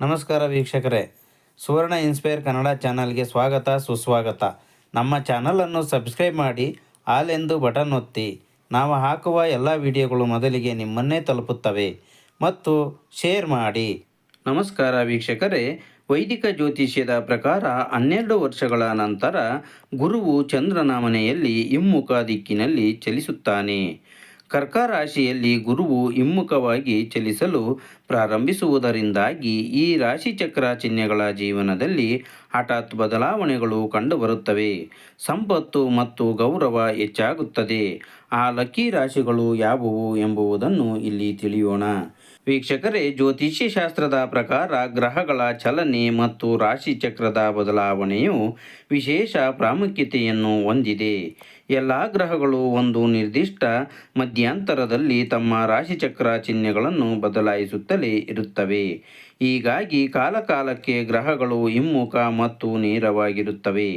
ನಮಸ್ಕಾರ ವೀಕ್ಷಕರೇ. ಸುವರ್ಣ ಇನ್ಸ್ಪೈರ್ ಕನ್ನಡ ಚಾನಲ್ಗೆ ಸ್ವಾಗತ, ಸುಸ್ವಾಗತ. ನಮ್ಮ ಚಾನಲನ್ನು ಸಬ್ಸ್ಕ್ರೈಬ್ ಮಾಡಿ ಆಲ್ ಎಂದು ಬಟನ್ ಒತ್ತಿ. ನಾವು ಹಾಕುವ ಎಲ್ಲ ವಿಡಿಯೋಗಳು ಮೊದಲಿಗೆ ನಿಮ್ಮನ್ನೇ ತಲುಪುತ್ತವೆ. ಮತ್ತು ಶೇರ್ ಮಾಡಿ. ನಮಸ್ಕಾರ ವೀಕ್ಷಕರೇ. ವೈದಿಕ ಜ್ಯೋತಿಷ್ಯದ ಪ್ರಕಾರ ಹನ್ನೆರಡು ವರ್ಷಗಳ ನಂತರ ಗುರುವು ಚಂದ್ರನ ಮನೆಯಲ್ಲಿ ಹಿಮ್ಮುಖ ದಿಕ್ಕಿನಲ್ಲಿ ಚಲಿಸುತ್ತಾನೆ. ಕರ್ಕ ರಾಶಿಯಲ್ಲಿ ಗುರುವು ಹಿಮ್ಮುಖವಾಗಿ ಚಲಿಸಲು ಪ್ರಾರಂಭಿಸುವುದರಿಂದಾಗಿ ಈ ರಾಶಿಚಕ್ರ ಚಿಹ್ನೆಗಳ ಜೀವನದಲ್ಲಿ ಹಠಾತ್ ಬದಲಾವಣೆಗಳು ಕಂಡುಬರುತ್ತವೆ. ಸಂಪತ್ತು ಮತ್ತು ಗೌರವ ಹೆಚ್ಚಾಗುತ್ತದೆ. ಆ ಲಕ್ಕಿ ರಾಶಿಗಳು ಯಾವುವು ಎಂಬುವುದನ್ನು ಇಲ್ಲಿ ತಿಳಿಯೋಣ. ವೀಕ್ಷಕರೇ ಜ್ಯೋತಿಷ್ಯ ಶಾಸ್ತ್ರದ ಪ್ರಕಾರ ಗ್ರಹಗಳ ಚಲನೆ ಮತ್ತು ರಾಶಿಚಕ್ರದ ಬದಲಾವಣೆಯು ವಿಶೇಷ ಪ್ರಾಮುಖ್ಯತೆಯನ್ನು ಹೊಂದಿದೆ. ಎಲ್ಲ ಗ್ರಹಗಳು ಒಂದು ನಿರ್ದಿಷ್ಟ ಮಧ್ಯಂತರದಲ್ಲಿ ತಮ್ಮ ರಾಶಿಚಕ್ರ ಚಿಹ್ನೆಗಳನ್ನು ಬದಲಾಯಿಸುತ್ತಲೇ ಇರುತ್ತವೆ. ಹೀಗಾಗಿ ಕಾಲಕಾಲಕ್ಕೆ ಗ್ರಹಗಳು ಹಿಮ್ಮುಖ ಮತ್ತು ನೇರವಾಗಿರುತ್ತವೆ.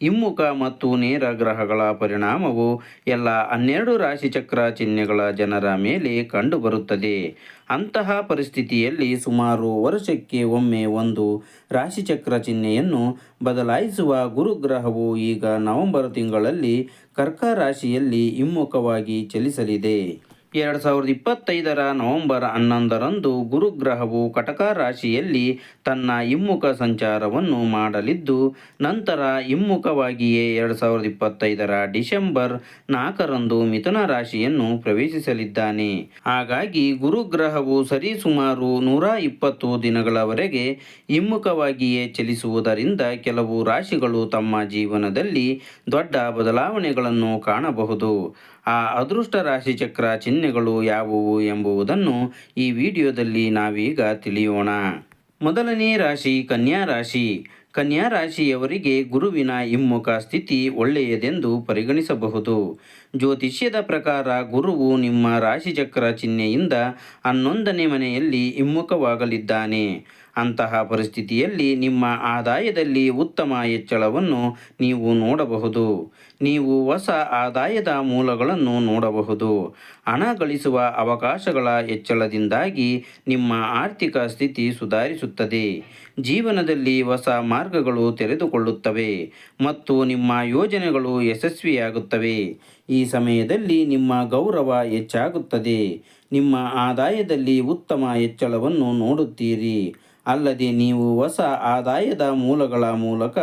ಹಿಮ್ಮುಖ ಮತ್ತು ನೇರ ಗ್ರಹಗಳ ಪರಿಣಾಮವು ಎಲ್ಲ ಹನ್ನೆರಡು ರಾಶಿಚಕ್ರ ಚಿಹ್ನೆಗಳ ಜನರ ಮೇಲೆ ಕಂಡುಬರುತ್ತದೆ. ಅಂತಹ ಪರಿಸ್ಥಿತಿಯಲ್ಲಿ ಸುಮಾರು ವರ್ಷಕ್ಕೆ ಒಮ್ಮೆ ಒಂದು ರಾಶಿಚಕ್ರ ಚಿಹ್ನೆಯನ್ನು ಬದಲಾಯಿಸುವ ಗುರುಗ್ರಹವು ಈಗ ನವೆಂಬರ್ ತಿಂಗಳಲ್ಲಿ ಕರ್ಕ ರಾಶಿಯಲ್ಲಿ ಹಿಮ್ಮುಖವಾಗಿ ಚಲಿಸಲಿದೆ. ಎರಡು ಸಾವಿರದ ಇಪ್ಪತ್ತೈದರ ನವೆಂಬರ್ ಹನ್ನೊಂದರಂದು ಗುರುಗ್ರಹವು ಕಟಕ ರಾಶಿಯಲ್ಲಿ ತನ್ನ ಹಿಮ್ಮುಖ ಸಂಚಾರವನ್ನು ಮಾಡಲಿದ್ದು, ನಂತರ ಹಿಮ್ಮುಖವಾಗಿಯೇ ಎರಡು ಸಾವಿರದ ಇಪ್ಪತ್ತೈದರ ಡಿಸೆಂಬರ್ ನಾಲ್ಕರಂದು ಮಿಥುನ ರಾಶಿಯನ್ನು ಪ್ರವೇಶಿಸಲಿದ್ದಾನೆ. ಹಾಗಾಗಿ ಗುರುಗ್ರಹವು ಸರಿಸುಮಾರು ನೂರ ಇಪ್ಪತ್ತು ದಿನಗಳವರೆಗೆ ಹಿಮ್ಮುಖವಾಗಿಯೇ ಚಲಿಸುವುದರಿಂದ ಕೆಲವು ರಾಶಿಗಳು ತಮ್ಮ ಜೀವನದಲ್ಲಿ ದೊಡ್ಡ ಬದಲಾವಣೆಗಳನ್ನು ಕಾಣಬಹುದು. ಆ ಅದೃಷ್ಟ ರಾಶಿಚಕ್ರ ಚಿಹ್ನೆಗಳು ಯಾವುವು ಎಂಬುವುದನ್ನು ಈ ವಿಡಿಯೋದಲ್ಲಿ ನಾವೀಗ ತಿಳಿಯೋಣ. ಮೊದಲನೇ ರಾಶಿ ಕನ್ಯಾ ರಾಶಿ. ಕನ್ಯಾ ರಾಶಿಯವರಿಗೆ ಗುರುವಿನ ಹಿಮ್ಮುಖ ಸ್ಥಿತಿ ಒಳ್ಳೆಯದೆಂದು ಪರಿಗಣಿಸಬಹುದು. ಜ್ಯೋತಿಷ್ಯದ ಪ್ರಕಾರ ಗುರುವು ನಿಮ್ಮ ರಾಶಿಚಕ್ರ ಚಿಹ್ನೆಯಿಂದ ಹನ್ನೊಂದನೇ ಮನೆಯಲ್ಲಿ ಹಿಮ್ಮುಖವಾಗಲಿದ್ದಾನೆ. ಅಂತಹ ಪರಿಸ್ಥಿತಿಯಲ್ಲಿ ನಿಮ್ಮ ಆದಾಯದಲ್ಲಿ ಉತ್ತಮ ಹೆಚ್ಚಳವನ್ನು ನೀವು ನೋಡಬಹುದು. ನೀವು ಹೊಸ ಆದಾಯದ ಮೂಲಗಳನ್ನು ನೋಡಬಹುದು. ಹಣ ಗಳಿಸುವ ಅವಕಾಶಗಳ ಹೆಚ್ಚಳದಿಂದಾಗಿ ನಿಮ್ಮ ಆರ್ಥಿಕ ಸ್ಥಿತಿ ಸುಧಾರಿಸುತ್ತದೆ. ಜೀವನದಲ್ಲಿ ಹೊಸ ಮಾರ್ಗಗಳು ತೆರೆದುಕೊಳ್ಳುತ್ತವೆ ಮತ್ತು ನಿಮ್ಮ ಯೋಜನೆಗಳು ಯಶಸ್ವಿಯಾಗುತ್ತವೆ. ಈ ಸಮಯದಲ್ಲಿ ನಿಮ್ಮ ಗೌರವ ಹೆಚ್ಚಾಗುತ್ತದೆ. ನಿಮ್ಮ ಆದಾಯದಲ್ಲಿ ಉತ್ತಮ ಹೆಚ್ಚಳವನ್ನು ನೋಡುತ್ತೀರಿ. ಅಲ್ಲದೆ ನೀವು ಹೊಸ ಆದಾಯದ ಮೂಲಗಳ ಮೂಲಕ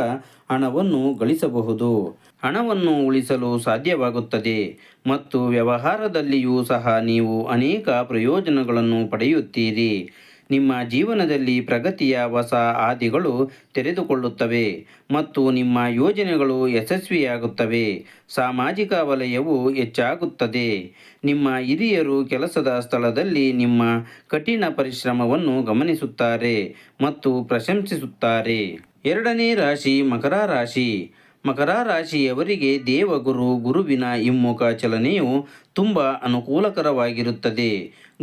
ಹಣವನ್ನು ಗಳಿಸಬಹುದು. ಹಣವನ್ನು ಉಳಿಸಲು ಸಾಧ್ಯವಾಗುತ್ತದೆ ಮತ್ತು ವ್ಯವಹಾರದಲ್ಲಿಯೂ ಸಹ ನೀವು ಅನೇಕ ಪ್ರಯೋಜನಗಳನ್ನು ಪಡೆಯುತ್ತೀರಿ. ನಿಮ್ಮ ಜೀವನದಲ್ಲಿ ಪ್ರಗತಿಯ ಹೊಸ ಆದಿಗಳು ತೆರೆದುಕೊಳ್ಳುತ್ತವೆ ಮತ್ತು ನಿಮ್ಮ ಯೋಜನೆಗಳು ಯಶಸ್ವಿಯಾಗುತ್ತವೆ. ಸಾಮಾಜಿಕ ವಲಯವು ಹೆಚ್ಚಾಗುತ್ತದೆ. ನಿಮ್ಮ ಹಿರಿಯರು ಕೆಲಸದ ಸ್ಥಳದಲ್ಲಿ ನಿಮ್ಮ ಕಠಿಣ ಪರಿಶ್ರಮವನ್ನು ಗಮನಿಸುತ್ತಾರೆ ಮತ್ತು ಪ್ರಶಂಸಿಸುತ್ತಾರೆ. ಎರಡನೇ ರಾಶಿ ಮಕರ ರಾಶಿ. ಮಕರ ರಾಶಿಯವರಿಗೆ ದೇವಗುರು ಗುರುವಿನ ಹಿಮ್ಮುಖ ಚಲನೆಯು ತುಂಬ ಅನುಕೂಲಕರವಾಗಿರುತ್ತದೆ.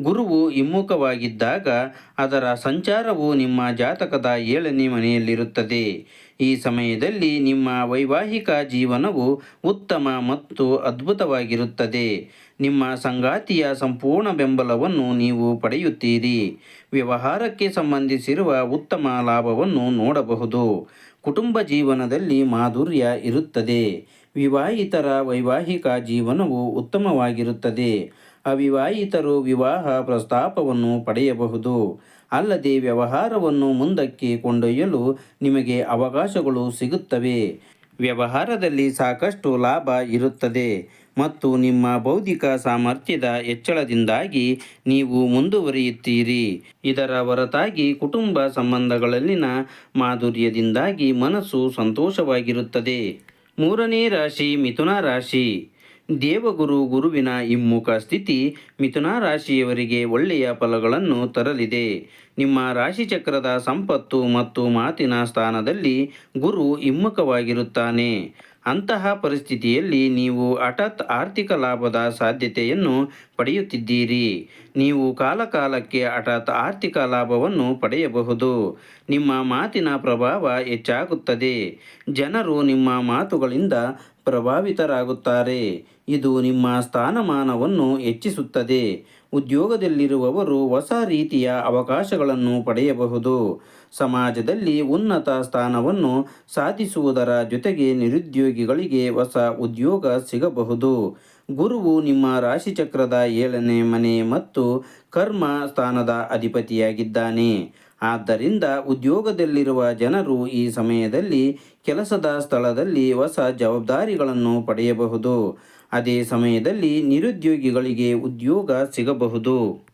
ಗುರುವು ಹಿಮ್ಮುಖವಾಗಿದ್ದಾಗ ಅದರ ಸಂಚಾರವು ನಿಮ್ಮ ಜಾತಕದ ಏಳನೇ ಮನೆಯಲ್ಲಿರುತ್ತದೆ. ಈ ಸಮಯದಲ್ಲಿ ನಿಮ್ಮ ವೈವಾಹಿಕ ಜೀವನವು ಉತ್ತಮ ಮತ್ತು ಅದ್ಭುತವಾಗಿರುತ್ತದೆ. ನಿಮ್ಮ ಸಂಗಾತಿಯ ಸಂಪೂರ್ಣ ಬೆಂಬಲವನ್ನು ನೀವು ಪಡೆಯುತ್ತೀರಿ. ವ್ಯವಹಾರಕ್ಕೆ ಸಂಬಂಧಿಸಿರುವ ಉತ್ತಮ ಲಾಭವನ್ನು ನೋಡಬಹುದು. ಕುಟುಂಬ ಜೀವನದಲ್ಲಿ ಮಾಧುರ್ಯ ಇರುತ್ತದೆ. ವಿವಾಹಿತರ ವೈವಾಹಿಕ ಜೀವನವು ಉತ್ತಮವಾಗಿರುತ್ತದೆ. ಅವಿವಾಹಿತರು ವಿವಾಹ ಪ್ರಸ್ತಾಪವನ್ನು ಪಡೆಯಬಹುದು. ಅಲ್ಲದೆ ವ್ಯವಹಾರವನ್ನು ಮುಂದಕ್ಕೆ ಕೊಂಡೊಯ್ಯಲು ನಿಮಗೆ ಅವಕಾಶಗಳು ಸಿಗುತ್ತವೆ. ವ್ಯವಹಾರದಲ್ಲಿ ಸಾಕಷ್ಟು ಲಾಭ ಇರುತ್ತದೆ ಮತ್ತು ನಿಮ್ಮ ಬೌದ್ಧಿಕ ಸಾಮರ್ಥ್ಯದ ಹೆಚ್ಚಳದಿಂದಾಗಿ ನೀವು ಮುಂದುವರಿಯುತ್ತೀರಿ. ಇದರ ಹೊರತಾಗಿ ಕುಟುಂಬ ಸಂಬಂಧಗಳಲ್ಲಿನ ಮಾಧುರ್ಯದಿಂದಾಗಿ ಮನಸ್ಸು ಸಂತೋಷವಾಗಿರುತ್ತದೆ. ಮೂರನೇ ರಾಶಿ ಮಿಥುನ ರಾಶಿ. ದೇವಗುರು ಗುರುವಿನ ಹಿಮ್ಮುಖ ಸ್ಥಿತಿ ಮಿಥುನ ರಾಶಿಯವರಿಗೆ ಒಳ್ಳೆಯ ಫಲಗಳನ್ನು ತರಲಿದೆ. ನಿಮ್ಮ ರಾಶಿಚಕ್ರದ ಸಂಪತ್ತು ಮತ್ತು ಮಾತಿನ ಸ್ಥಾನದಲ್ಲಿ ಗುರು ಹಿಮ್ಮುಖವಾಗಿರುತ್ತಾನೆ. ಅಂತಹ ಪರಿಸ್ಥಿತಿಯಲ್ಲಿ ನೀವು ಹಠಾತ್ ಆರ್ಥಿಕ ಲಾಭದ ಸಾಧ್ಯತೆಯನ್ನು ಪಡೆಯುತ್ತಿದ್ದೀರಿ. ನೀವು ಕಾಲಕಾಲಕ್ಕೆ ಹಠಾತ್ ಆರ್ಥಿಕ ಲಾಭವನ್ನು ಪಡೆಯಬಹುದು. ನಿಮ್ಮ ಮಾತಿನ ಪ್ರಭಾವ ಹೆಚ್ಚಾಗುತ್ತದೆ. ಜನರು ನಿಮ್ಮ ಮಾತುಗಳಿಂದ ಪ್ರಭಾವಿತರಾಗುತ್ತಾರೆ. ಇದು ನಿಮ್ಮ ಸ್ಥಾನಮಾನವನ್ನು ಹೆಚ್ಚಿಸುತ್ತದೆ. ಉದ್ಯೋಗದಲ್ಲಿರುವವರು ಹೊಸ ರೀತಿಯ ಅವಕಾಶಗಳನ್ನು ಪಡೆಯಬಹುದು. ಸಮಾಜದಲ್ಲಿ ಉನ್ನತ ಸ್ಥಾನವನ್ನು ಸಾಧಿಸುವುದರ ಜೊತೆಗೆ ನಿರುದ್ಯೋಗಿಗಳಿಗೆ ಹೊಸ ಉದ್ಯೋಗ ಸಿಗಬಹುದು. ಗುರುವು ನಿಮ್ಮ ರಾಶಿಚಕ್ರದ ಏಳನೇ ಮನೆ ಮತ್ತು ಕರ್ಮ ಸ್ಥಾನದ ಅಧಿಪತಿಯಾಗಿದ್ದಾನೆ. ಆದ್ದರಿಂದ ಉದ್ಯೋಗದಲ್ಲಿರುವ ಜನರು ಈ ಸಮಯದಲ್ಲಿ ಕೆಲಸದ ಸ್ಥಳದಲ್ಲಿ ಹೊಸ ಜವಾಬ್ದಾರಿಗಳನ್ನು ಪಡೆಯಬಹುದು. ಅದೇ ಸಮಯದಲ್ಲಿ ನಿರುದ್ಯೋಗಿಗಳಿಗೆ ಉದ್ಯೋಗ ಸಿಗಬಹುದು.